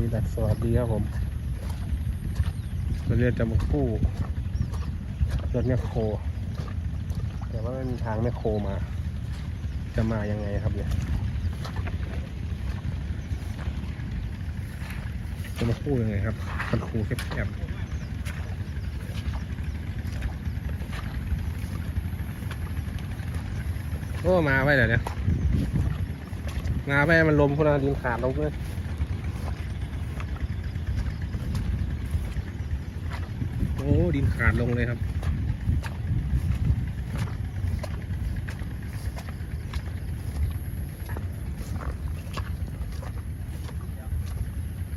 วีดัสสวัสดีครับผมเราเรียกจะมากู้รถแมคโครแต่ว่าไม่มีทางแมคโครมา จะมายังไงครับเนี่ยจะมากู้ยังไงครับคันคูแคบๆโอ้มาไปเดี๋ยวเนี่ยมาไปมันลมคนละดินขาดลงเลย อ้ดินขาดลงเลยครับ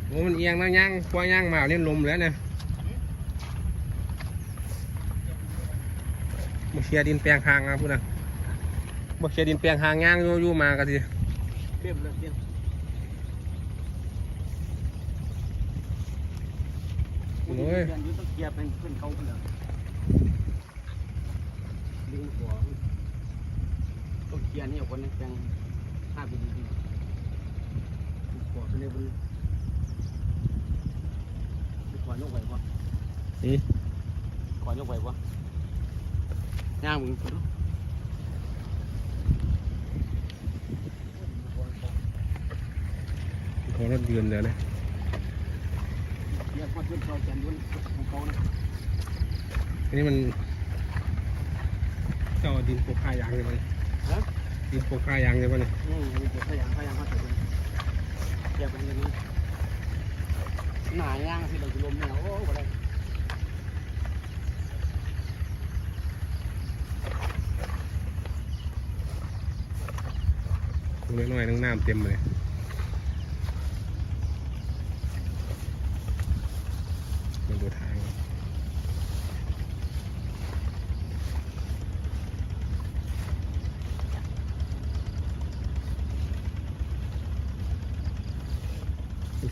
โอ้มันเอียงแล้วย่างควางย่างมาเล่นลมแล้วเนี่ยมาเคลียดินแปลงทางนะพูดนะมาเคลียดินแปลงทางย่างอยู่มากันทีเรียบเลยเรียบ โอ้ย เรียนต้องเคลียร์เป็นขึ้นเขาเปลือกดึงหัวต้องเคลียร์นี่เอาคนนึงยังห้าปีดีหัวขึ้นเลยบนขวานกไหวปะนี่ขวานกไหวปะย่างมึงดูเขารถเดือนเดี๋ยวนเลยเนด้วยของเขานะ อันนี้มันเจ้าดินโปกคายางใช่ไหมฮะดินโปกคายางใช่ไหมเนี่ยอืมอันนี้เป็นพยายามพยายามมาถึงเคลียร์เป็นอย่างนี้หนาย่างสิเราจะลมเนี่ยโอ้โหอะไรตรงนี้น้อยน้ำน้ำเต็มเลยมาดูทาง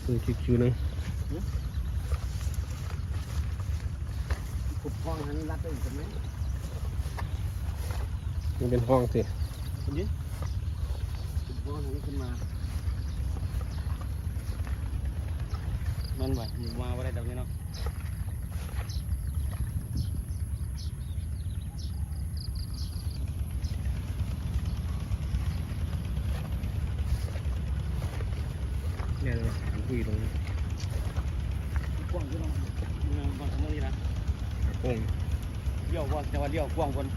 ซื้อคิวๆนึงขุดคลองหันรัดได้อีกไหมมันเป็นห้องสิคุณยินขุดคลองหันขึ้นมา มันไหวมาว่าได้ดอกนี้เนาะ เนี่ยเราถาม คุยตรงนี้กว้างขึ้นเนาะมันบางครั้งนี่นะหาโป้งเลี้ยวว่าแต่ว่าเลี้ยวกว้างคน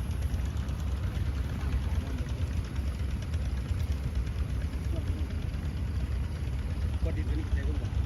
ก็ดินตัวนี้ใส่คนก่อน